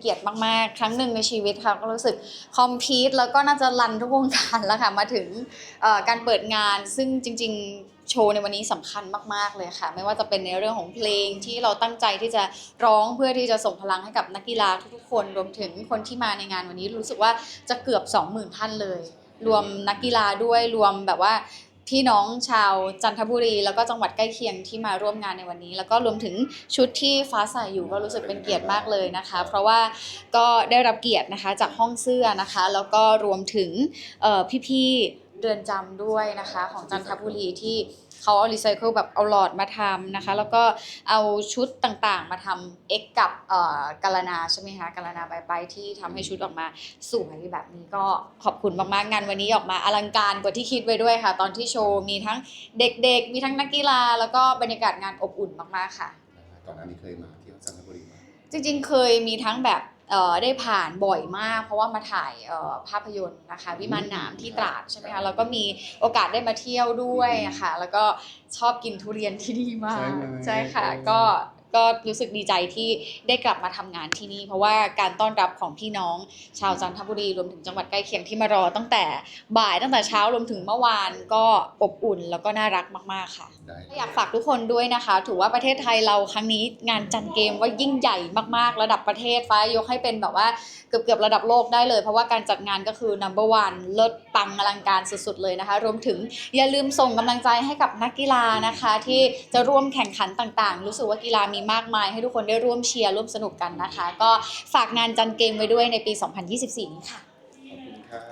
เกียรติมากๆ ครั้งหนึ่งในชีวิตค่ะก็รู้สึกคอมพีทแล้วก็น่าจะรันทุกวงการแล้วค่ะมาถึงการเปิดงาน ซึ่งจริง ๆ โชว์ในวันนี้สำคัญมากๆเลยค่ะ ไม่ว่าจะเป็นในเรื่องของเพลงที่เราตั้งใจที่จะร้องเพื่อที่จะส่งพลังให้กับนักกีฬาทุกๆคนรวมถึงคนที่มาในงานวันนี้รู้สึกว่าจะเกือบ 20,000ท่านเลย รวมนักกีฬาด้วยรวมแบบว่า พี่น้องชาวจันทบุรี แล้วก็จังหวัดใกล้เคียงที่มาร่วมงานในวันนี้ แล้วก็รวมถึงชุดที่ฟ้าใส่อยู่ก็รู้สึกเป็นเกียรติมากเลยนะคะ เพราะว่าก็ได้รับเกียรตินะคะจากห้องเสื้อนะคะ แล้วก็รวมถึงเอ่พี่ๆ เรือนจำด้วยนะคะของจันทบุรีที่เขาเอารีไซเคิลแบบเอาหลอดมาทำนะคะ แล้วก็เอาชุดต่างๆ มาทำเอ็กกับเอ่อกาลนาใช่ไหมคะกาลนาใบไปที่ทำให้ชุดออกมาสวยแบบนี้ก็ขอบคุณมากๆงานวันนี้ออกมาอลังการกว่าที่คิดไว้ด้วยค่ะ ตอนที่โชว์มีทั้งเด็กๆ มีทั้งนักกีฬา แล้วก็บรรยากาศงานอบอุ่นมากๆค่ะ ก่อนหน้านี้เคยมาเที่ยวจันทบุรีมา จริงๆ เคยมีทั้งแบบเอ่อ ได้ผ่านบ่อยมาก เพราะว่ามาถ่ายเอ่อภาพยนตร์นะคะวิมานหนามที่ตราดใช่ไหมคะแล้วก็มีโอกาสได้มาเที่ยวด้วยอะค่ะ แล้วก็ชอบกินทุเรียนที่นี่มากใช่ไหมใช่ค่ะก็ ก็รู้สึกดีใจที่ได้กลับมาทำงานที่นี่ เพราะว่าการต้อนรับของพี่น้อง ชาวจันทบุรีรวมถึงจังหวัดใกล้เคียงที่มารอ ตั้งแต่บ่ายตั้งแต่เช้ารวมถึงเมื่อวานก็อบอุ่นแล้วก็น่ารักมาก ๆค่ะได้อยากฝากทุกคนด้วยนะคะ ถือว่าประเทศไทยเราครั้งนี้งานจันเกมว่ายิ่งใหญ่มากๆ ระดับประเทศฟ้ายกให้เป็นแบบว่าเกือบเกือบๆระดับโลกได้เลย เพราะว่าการจัดงานก็คือ number one เลิศปังอลังการสุดๆเลยนะคะ รวมถึงอย่าลืมส่งกำลังใจให้กับนักกีฬานะคะ ที่จะร่วมแข่งขันต่างๆ รู้สึกว่ากีฬามีมากมาย ให้ทุกคนได้ร่วมเชียร์ร่วมสนุกกันนะคะ ก็ฝากงานจันเกมไว้ด้วยในปี 2024 นี้ค่ะ ขอบคุณครับ